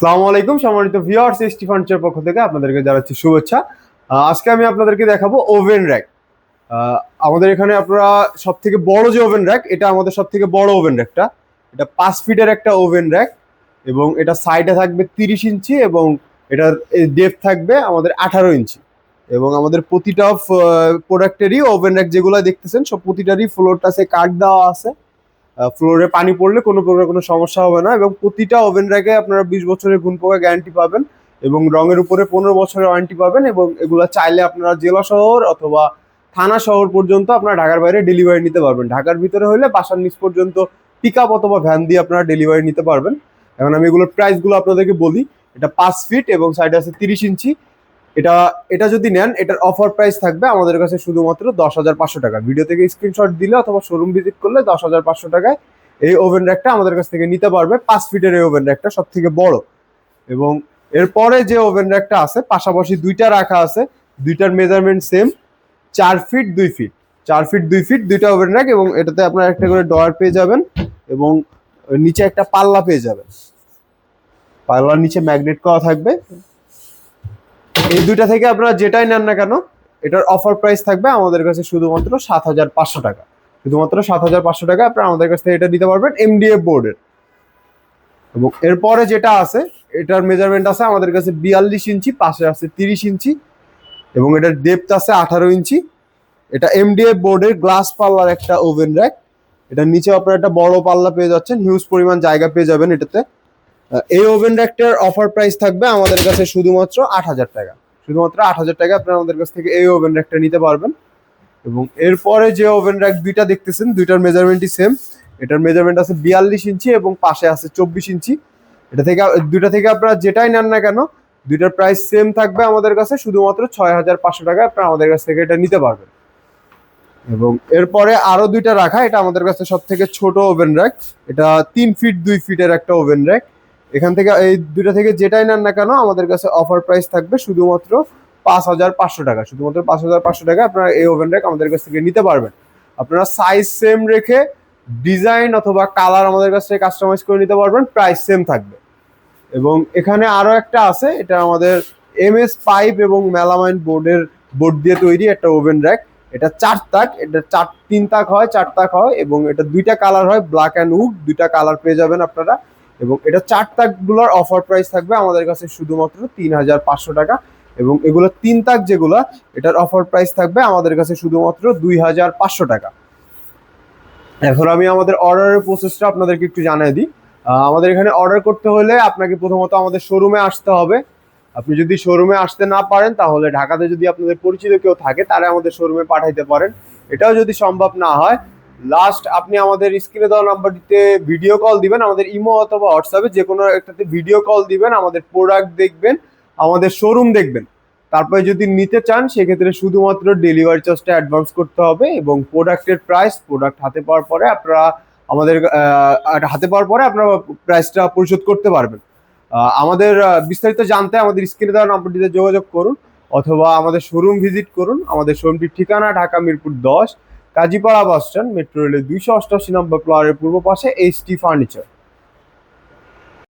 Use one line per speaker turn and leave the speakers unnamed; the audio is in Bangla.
সালামু আলাইকুম, সম্মানিত ভিউয়ার্স এসটি ফার্নিচার পক্ষ থেকে আপনাদেরকে জানাচ্ছি শুভেচ্ছা। আজকে আমি আপনাদেরকে দেখাবো ওভেন র্যাক আমাদের এখানে আপনারা সব থেকে বড় যে ওভেন র্যাক এটা আমাদের সব থেকে বড় ওভেন র্যাকটা এটা পাঁচ ফিটের একটা ওভেন র্যাক এবং এটা সাইডে থাকবে তিরিশ ইঞ্চি এবং এটার ডেপ থাকবে আমাদের আঠারো ইঞ্চি। এবং আমাদের প্রতিটা প্রোডাক্টেরই ওভেন র্যাক যেগুলো দেখতেছেন, সব প্রতিটারই ফ্লোরটাসে কাঠ দেওয়া আছে। ফ্লোরে পানি পড়লে কোনো প্রকার কোনো সমস্যা হবে না এবং প্রতিটা ওভেন র্যাকে আপনারা বিশ বছরের গুণ পোকা গ্যারান্টি পাবেন এবং রঙের উপরে পনেরো বছরের ওয়ারেন্টি পাবেন এবং এগুলো চাইলে আপনারা জেলা শহর অথবা থানা শহর পর্যন্ত আপনারা ঢাকার বাইরে ডেলিভারি নিতে পারবেন। ঢাকার ভিতরে হলে বাসার নিচ পর্যন্ত পিক আপ অথবা ভ্যান দিয়ে আপনারা ডেলিভারি নিতে পারবেন। এখন আমি এগুলোর প্রাইসগুলো আপনাদেরকে বলি। এটা পাঁচ ফিট এবং সাইডে আছে তিরিশ ইঞ্চি। এটা এটা যদি নেন, এটার অফার প্রাইস থাকবে আমাদের কাছে শুধুমাত্র দশ হাজার পাঁচশো টাকা। ভিডিও থেকে স্ক্রিনশট দিলে অথবা শোরুম ভিজিট করলে দশ হাজার পাঁচশো টাকায় এই ওভেন র্যাকটা আমাদের কাছ থেকে নিতে পারবে। পাঁচ ফিটের এই ওভেন র্যাকটা সব থেকে বড়। এবং এরপরে যে ওভেন র্যাকটা আছে, পাশাপাশি দুইটা রাখা আছে, দুইটার মেজারমেন্ট সেম চার ফিট, দুই ফিট। চার ফিট, দুই ফিট, দুইটা ওভেন র্যাক এবং এটাতে আপনারা একটা করে ডয়ার পেয়ে যাবেন এবং নিচে একটা পাল্লা পেয়ে যাবেন। পাল্লার নিচে ম্যাগনেট করা থাকবে। এই দুইটা থেকে আপনারা যেটাই নেন না কেন, এটার অফার প্রাইস থাকবে আমাদের কাছে শুধুমাত্র সাত হাজার পাঁচশো টাকা। শুধুমাত্র সাত হাজার পাঁচশো টাকা আপনারা আমাদের কাছ থেকে এটা নিতে পারবেন এমডিএফ বোর্ডের এবং এরপরে যেটা আছে, এটার মেজারমেন্ট আছে আমাদের কাছে বিয়াল্লিশ ইঞ্চি, পাশে আছে তিরিশ ইঞ্চি, এবং এটার ডেপথ আছে আঠারো ইঞ্চি। এটা এমডিএফ বোর্ডের গ্লাস পাল্লার একটা ওভেন র্যাক এটার নিচে আপনারা একটা বড় পাল্লা পেয়ে যাচ্ছেন হিউজ পরিমাণ জায়গা পেয়ে যাবেন এটাতে। এই ওভেন র্যাকটার অফার প্রাইস থাকবে আমাদের কাছে শুধুমাত্র আট হাজার টাকা। শুধুমাত্র আট হাজার টাকা আপনারা আমাদের কাছ থেকে এই ওভেন র্যাকটা নিতে পারবেন। এবং এরপরে যে ওভেন র্যাক দুইটা দেখতেছেন, দুইটার মেজারমেন্টই সেম এটার মেজারমেন্ট আছে বিয়াল্লিশ ইঞ্চি এবং পাশে আছে চব্বিশ ইঞ্চি। এটা থেকে, দুইটা থেকে আপনারা যেটাই নেন না কেন, দুইটার প্রাইস সেম থাকবে আমাদের কাছে, শুধুমাত্র ছয় হাজার পাঁচশো টাকা আপনারা আমাদের কাছ থেকে এটা নিতে পারবেন। এবং এরপরে আরও দুইটা রাখা, এটা আমাদের কাছে সব থেকে ছোট ওভেন র্যাক এটা তিন ফিট দুই ফিটের একটা ওভেন র্যাক এখান থেকে এই দুইটা থেকে যেটাই নেন না কেন, আমাদের কাছে অফার প্রাইস থাকবে শুধুমাত্র পাঁচ হাজার পাঁচশো টাকা। শুধুমাত্র পাঁচ হাজার পাঁচশো টাকা আপনারা এই ওভেন র্যাক আমাদের কাছ থেকে নিতে পারবেন। আপনারা সাইজ সেম রেখে ডিজাইন অথবা কালার আমাদের কাছ থেকে কাস্টমাইজ করে নিতে পারবেন প্রাইস সেম থাকবে। এবং এখানে আরও একটা আছে, এটা আমাদের এম এস পাইপ এবং মেলামাইন বোর্ডের বোর্ড দিয়ে তৈরি একটা ওভেন র্যাক এটা চার তাক, এটা চার, তিন তাক হয়, চার তাক হয় এবং এটা দুইটা কালার হয় ব্ল্যাক অ্যান্ড উড দুইটা কালার পেয়ে যাবেন আপনারা। এবং এটা চার তাকগুলোর অফার প্রাইস থাকবে আমাদের কাছে শুধুমাত্র তিন হাজার পাঁচশো টাকা এবং এগুলো তিন তাক যেগুলা, এটার অফার প্রাইস থাকবে আমাদের কাছে শুধুমাত্র দুই হাজার পাঁচশো টাকা। এখন আমি আমাদের অর্ডারের প্রসেসটা আপনাদেরকে একটু জানিয়ে দিই। আমাদের এখানে অর্ডার করতে হলে আপনাকে প্রথমত আমাদের শোরুমে আসতে হবে। আপনি যদি শোরুমে আসতে না পারেন, তাহলে ঢাকাতে যদি আপনাদের পরিচিত কেউ থাকে তারা আমাদের শোরুমে পাঠাইতে পারেন। এটাও যদি সম্ভব না হয় লাস্ট আপনি আমাদের স্ক্রিনে দেওয়া নাম্বারটিতে ভিডিও কল দিবেন, আমাদের ইমো অথবা হোয়াটসঅ্যাপে যে কোনো একটাতে ভিডিও কল দিবেন, আমাদের প্রোডাক্ট দেখবেন, আমাদের শোরুম দেখবেন। তারপরে যদি নিতে চান, সেক্ষেত্রে শুধুমাত্র ডেলিভারি চার্জটা অ্যাডভান্স করতে হবে এবং প্রোডাক্টের প্রাইস প্রোডাক্ট হাতে পাওয়ার পরে আপনারা আমাদের হাতে পাওয়ার পরে আপনারা প্রাইসটা পরিশোধ করতে পারবেন। আমাদের বিস্তারিত জানতে আমাদের স্ক্রিনে দেওয়া নাম্বারটিতে যোগাযোগ করুন অথবা আমাদের শোরুম ভিজিট করুন। আমাদের শোরুমটির ঠিকানা ঢাকা মিরপুর দশ। কাজীপাড়া বাস স্ট্যান্ড মেট্রো রেলের দুইশো অষ্টাশি নম্বর ফ্লোয়ারের পূর্ব পাশে এইচটি ফার্নিচার